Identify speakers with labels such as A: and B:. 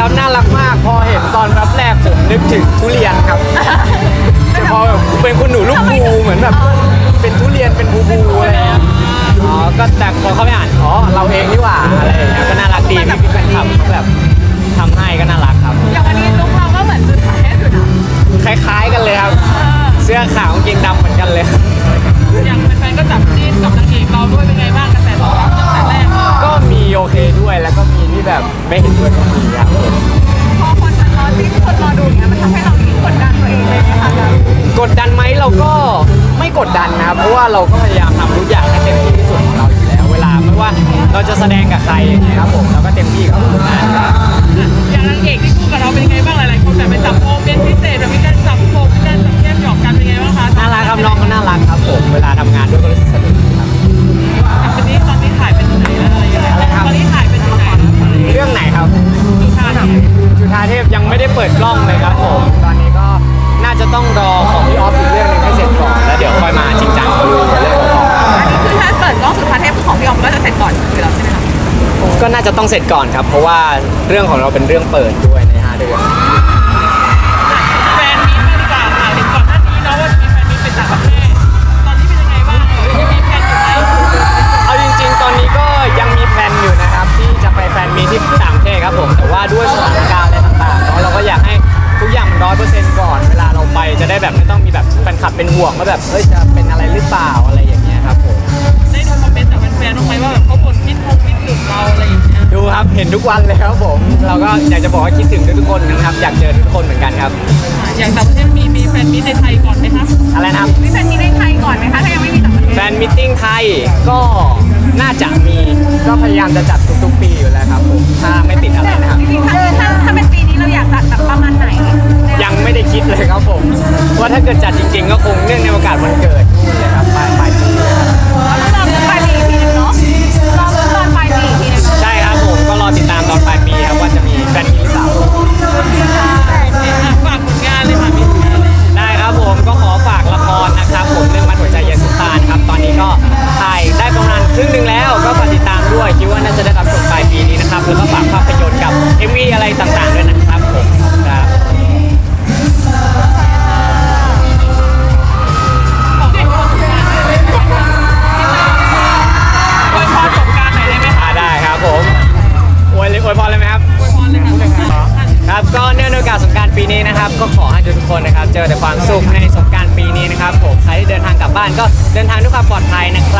A: ครับ
B: น่า
A: รักมาก
B: พอ
A: เห็น
C: ตอน
B: แรบ
A: แรกผมนึกถึงทุเรียนครับแต่พอแบบเป็นคุณหนูลูกภูเหมือนแบบเป็นทุเรียนเป็นภูภูอะไรเงี้ยอ๋อก็แต่พอเขาไปอ่านอ๋อเราเองนี่หว่าอะไรอย่างเงี้ยก็น่ารักดีพี่พี่แฟนคลับเขาแบบทำให้ก็น่ารักครับ
B: อย่างวันนี้ลุกเราก็เหมือนจุดขายให้อยู่นะ
A: คล้ายๆกันเลยครับ เสื้อขาวกางเกงดำเหมือนกันเลย
D: ไม่
A: เห็นด้วยก็มีครับ
B: พอคนมันรอที่คนรอดูเนี่ยมันทำให้เรายิ่งกดดันตัวเองเลยนะคะ
A: กดดันไหมเราก็ไม่กดดันนะครับเพราะว่าเราก็พยายามทำทุกอย่างให้เต็มที่ที่สุดของเราอยู่แล้ว เวลาไม่ว่าเราจะแสดงกับใครอย่างเงี้ยครับผมเราก็เต็มที่
D: เทพยังไม่
A: ได้เปิดกล้องเลยครับผมตอนนี้ก็น่าจะต้องรอของพี่ออฟอีกเรื่องหนึงให้เสร็จก่อนแล้วเดี๋ยวค่อยมาจริงจังดูเรื่องของ
B: อันนี้คือถ้าเปิดกล้องสุดท้าเทพของพี่ออมก็จะเสร็จก่อนคือเราใช่ไหมคะ
A: ก็น่าจะต้องเสร็จก่อนครับ เพราะว่าเรื่องของเราเป็นเรื่องเปิดด้วย
D: บ
A: บแฟนคลับเป็นห่วงว่าแบบเฮ้ยจะเป็นอะไรหรือเปล่าอะไรอย่างเงี้ยครับผม
D: ได้ดูคอมเมนต์จากแฟนๆบ้างไหมว่าแบบเขาบ่นมิดคงมิดถึงเราอะไรอย่างเงี้ย
A: ดูครับเห็นทุกวันเลยครับผม เราก็อยากจะบอกว่าคิดถึงทุกๆคนนะครับ อยากเจอทุกคนเหมือนกันครับ
D: อย่างต่างประเทศมีมีแฟนมีในไทยก่อนไหมคะ
A: อะไรนะครับ
B: มีแฟนมีในไทยก่อนไหมคะถ้ายังไม่มีต่างประเทศ
A: แฟนมิทติ้งไทยก็น่าจะมีก็พยายามจะจัดทุกๆ ปีอยู่แล้วครับผมถ้าไม่ติดอะไรนะครับ
B: จริงๆถ้าถ้าถ้าเป็นปีนี้เราอยากจัดแบบประมาณไหน
A: ยังไม่ได้คิดเลยครับผม ว่าถ้าเกิดจัดจริง ๆ ก็คงเนื่องในโอกาสวันเกิดนู่นเลยครับ
B: นะ
A: ครับ ก็ขอให้ทุกคนนะครับ เจอแต่ความสุขในสงกรารปีนี้นะครับผมใครที่เดินทางกลับบ้านก็เดินทางด้วยความปลอดภัยนะครับ